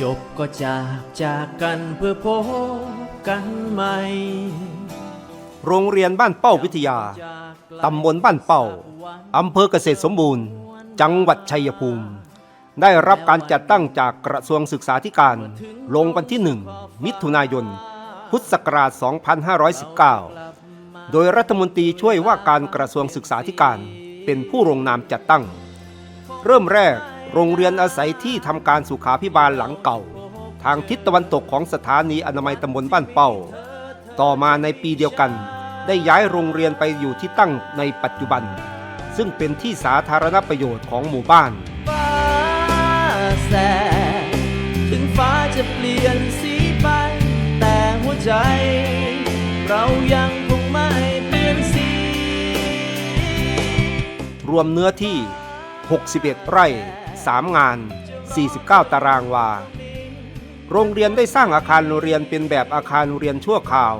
จบก็จากจากกันเพื่อพบกันใหม่ โรงเรียนบ้านเป้าวิทยา ตำบลบ้านเป้า อำเภอเกษตรสมบูรณ์ จังหวัดชัยภูมิ ได้รับการจัดตั้งจากกระทรวงศึกษาธิการ ลงวันที่1มิถุนายน พุทธศักราช 2519 โดยรัฐมนตรีช่วยว่าการกระทรวงศึกษาธิการเป็นผู้ลงนามจัดตั้ง เริ่มแรก โรงเรียนอาศัยที่ทำการสุขาพิบาลหลังเก่า ทางทิศตะวันตกของสถานีอนามัยตำบลบ้านเป้า ต่อมาในปีเดียวกัน ได้ย้ายโรงเรียนไปอยู่ที่ตั้งในปัจจุบัน ซึ่งเป็นที่สาธารณประโยชน์ของหมู่บ้านฟ้าแสงถึงฟ้าจะเปลี่ยนสีไป แต่หัวใจ เรายังคงไม่เปลี่ยนสี รวมเนื้อที่ 61 ไร่ 3 งาน 49 ตารางวา โรงเรียนได้สร้างอาคารเรียนเป็นแบบอาคารเรียนชั่วคราว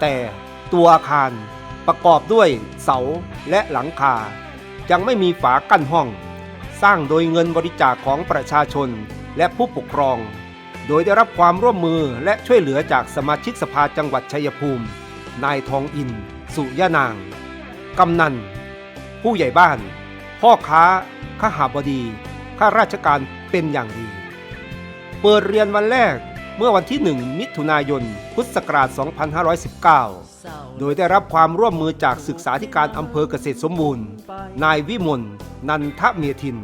แต่ตัวอาคารประกอบด้วยเสาและหลังคา ยังไม่มีฝากั้นห้อง สร้างโดยเงินบริจาคของประชาชนและผู้ปกครอง โดยได้รับความร่วมมือและช่วยเหลือจากสมาชิกสภาจังหวัดชัยภูมิ นายทองอิน สุยานาง กำนัน ผู้ใหญ่บ้าน พ่อค้าข้าหาบดี ข้าราชการเป็นอย่างดี เปิดเรียนวันแรกเมื่อวันที่ 1 มิถุนายน พุทธศักราช 2519 โดยได้รับความร่วมมือจากศึกษาธิการอำเภอเกษตรสมบูรณ์ นายวิมล นันทเมธิน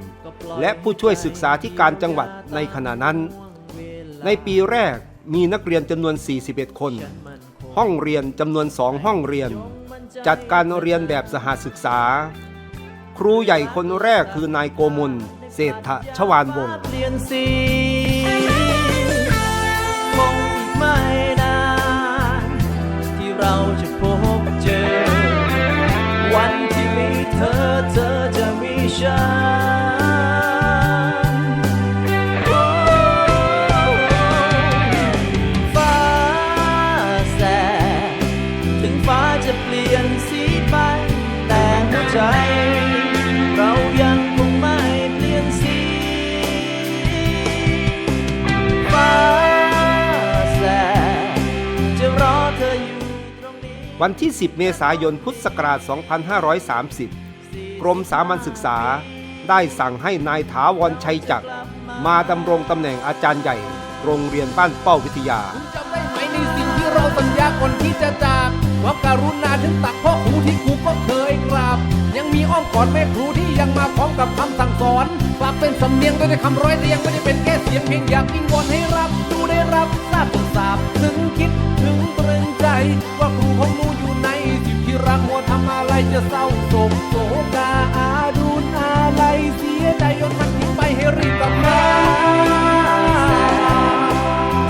และผู้ช่วยศึกษาธิการจังหวัดในขณะนั้น ในปีแรกมีนักเรียนจำนวน 41 คน ห้องเรียนจำนวนสองห้องเรียน จัดการเรียนแบบสหศึกษา ครูใหญ่คนแรกคือนายโกมล เศรษฐชวานวงศ์เปลี่ยนสีคงไม่นานที่เราจะพบเจอ วันที่มีเธอเธอจะมีฉัน วันที่ 10 เมษายน พุทธศักราช 2530 กรมสามัญศึกษาได้สั่งให้นายถาวรชัยจักร มาดำรงตำแหน่งอาจารย์ใหญ่ โรงเรียนบ้านเป้าวิทยาจำได้ไหมในสิ่งที่เราสัญญาก่อนที่จะจากว่าการุณาถึงตักพ่อครูที่ครูก็เคยกราบ ยังมีอ้อมกอดแม่ครูที่ยังมาพร้อมกับคำสั่งสอนฝากเป็นสำเนียงด้วยคำร้อยแต่ยังไม่ได้เป็นแค่เสียงเพียงอยากวิงวอนให้รับดูได้รับทราบตรวจสาบถึงคิดถึงตรึงใจว่าครูของหนู อยู่ในสิบที่รักมัวทำอะไรจะเศร้าโศกโศกาอาดูนอะไรเสียใจยนมันทิ้งไปให้รีบกลับมา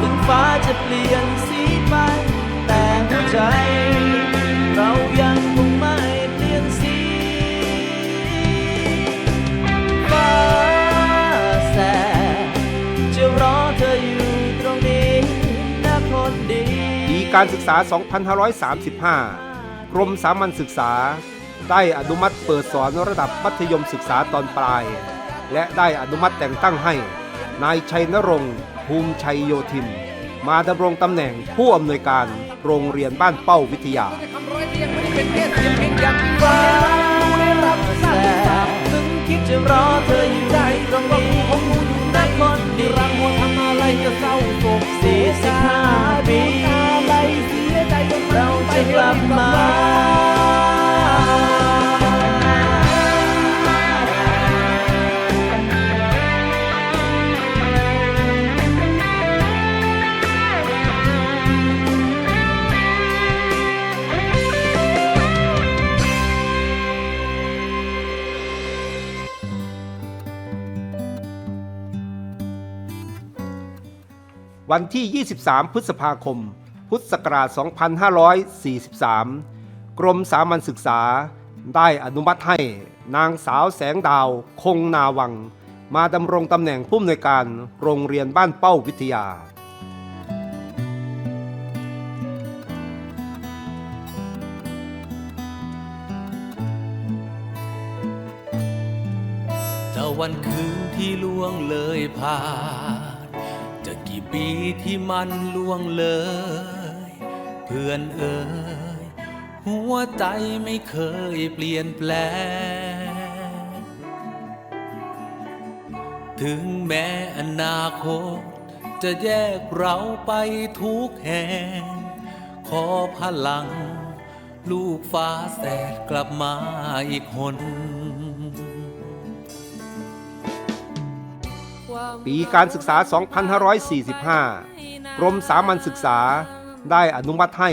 ถึงฟ้าจะเปลี่ยนสีไป แต่หัวใจ การศึกษา 2535 กรมสามัญศึกษา ได้อนุมัติเปิดสอนระดับมัธยมศึกษาตอนปลาย และได้อนุมัติแต่งตั้งให้ นายชัยนรงค์ภูมิชัยโยธิน มาดำรงตำแหน่งผู้อำนวยการโรงเรียนบ้านเป้าวิทยาคงไม่ได้เป็นแค่เสียงเพียงอยากวิงวอนให้รับดูได้รับทราบทราบถึงคิดจะรอเธออยู่ใจตรงนี้ของหนูอยู่ในนะคนดีรักมัวทำอะไรจะเศร้าโศกสี่สิบห้า วันที่ 23 พฤษภาคม พุทธศักราช 2543 กรมสามัญศึกษาได้อนุมัติให้นางสาวแสงดาว คงนาวัง มาดำรงตำแหน่งผู้อำนวยการโรงเรียนบ้านเป้าวิทยาแต่วันคืนที่ล่วงเลยผ่าน ปีที่มันล่วงเลย เพื่อนเอ่ยหัวใจไม่เคยเปลี่ยนแปลง ถึงแม้อนาคต จะแยกเราไปทุกแห่ง ขอพลัง ลูกฟ้าแสดกลับมาอีกหน ปีการศึกษา 2545 กรมสามัญศึกษาได้อนุมัติให้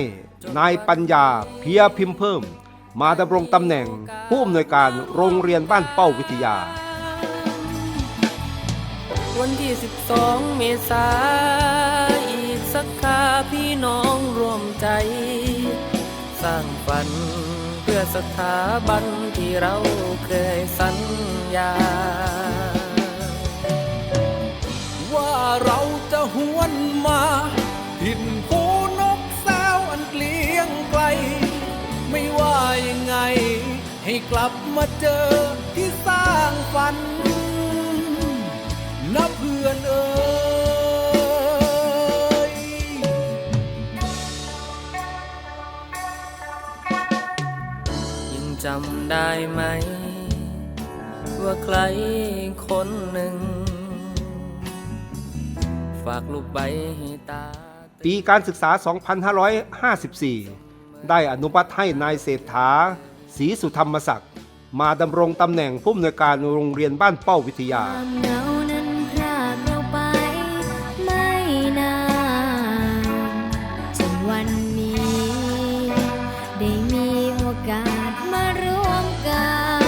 นายปัญญาเพียพิมพ์เพิ่ม มาดำรงตำแหน่งผู้อำนวยการโรงเรียนบ้านเป้าวิทยา วันที่ 12 เมษาอีกสักคาพี่น้องรวมใจ สร้างฝันเพื่อสถาบันที่เราเคย กลับมาเจอที่สร้างฝันนะเพื่อนเอ่ยยังจำได้ไหม ว่าใครคนหนึ่ง ฝากลูกใบให้ตา ปีการศึกษา 2554 ได้อนุมัติให้นายเศรษฐา ศรีสุธรรมศักดิ์มาดำรงตำแหน่งผู้อำนวยการโรงเรียนบ้านเป้าวิทยาความเหงานั้นพรากเราไปไม่นานจนวันนี้ได้มีโอกาสมารวมกัน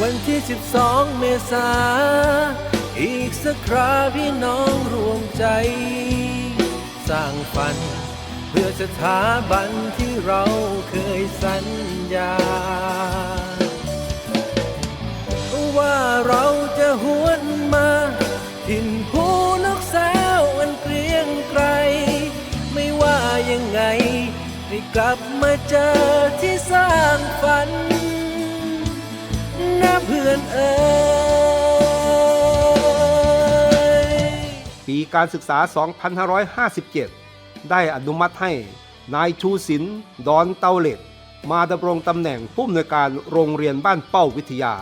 วันที่ 12 เมษา อีกสักคราพี่น้องรวมใจ สร้างฝันเพื่อสถาบันที่เราเคยสัญญา ว่าเราจะหวนมาถิ่นภูนกแซวอันเกรียงไกร ไม่ว่ายังไงให้กลับมาเจอที่สร้างฝันนะเพื่อนเอ๋ยปีการศึกษา 2557 ได้อนุมัติให้นายชูศิลป์ดอนเตาเหล็ดมาดำรงตำแหน่งผู้อำนวยการโรงเรียนบ้านเป้าวิทยา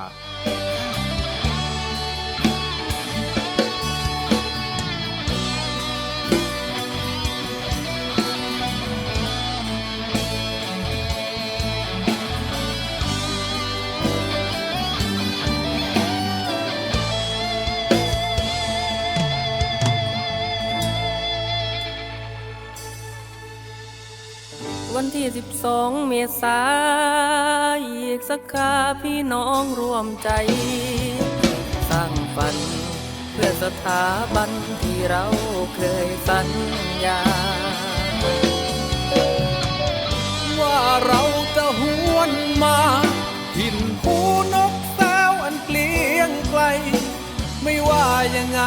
วันที่12เมษาอีกสักคาพี่น้องรวมใจ สร้างฝัน เพื่อสถาบันที่เราเคยสัญญา ว่าเราจะหวนมาถิ่นภูนกแซวอันเกลียงไกล ไม่ว่ายังไง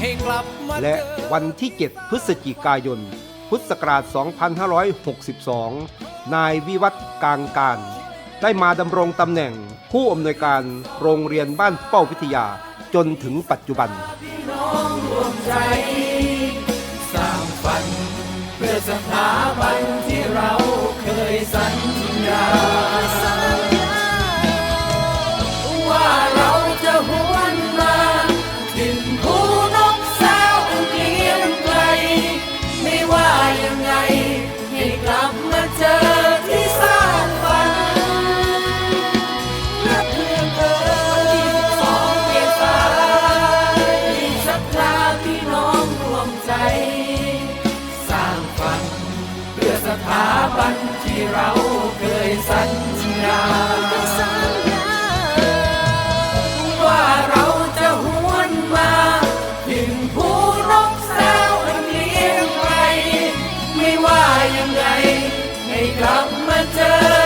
ให้กลับมาและเจอ วันที่ 7 พฤศจิกายน พุทธศักราช 2562 นายวิวัฒน์กางการ ได้มาดำรงตำแหน่งผู้อำนวยการโรงเรียนบ้านเป้าวิทยาจนถึงปัจจุบันสร้างฝันเพื่อสถาบันที่เรา เราเคยสัญญา ว่าเราจะหวนมาถึงผู้รบสาวนี้ไกไม่ว่ายังไงให้กลับมาเจอ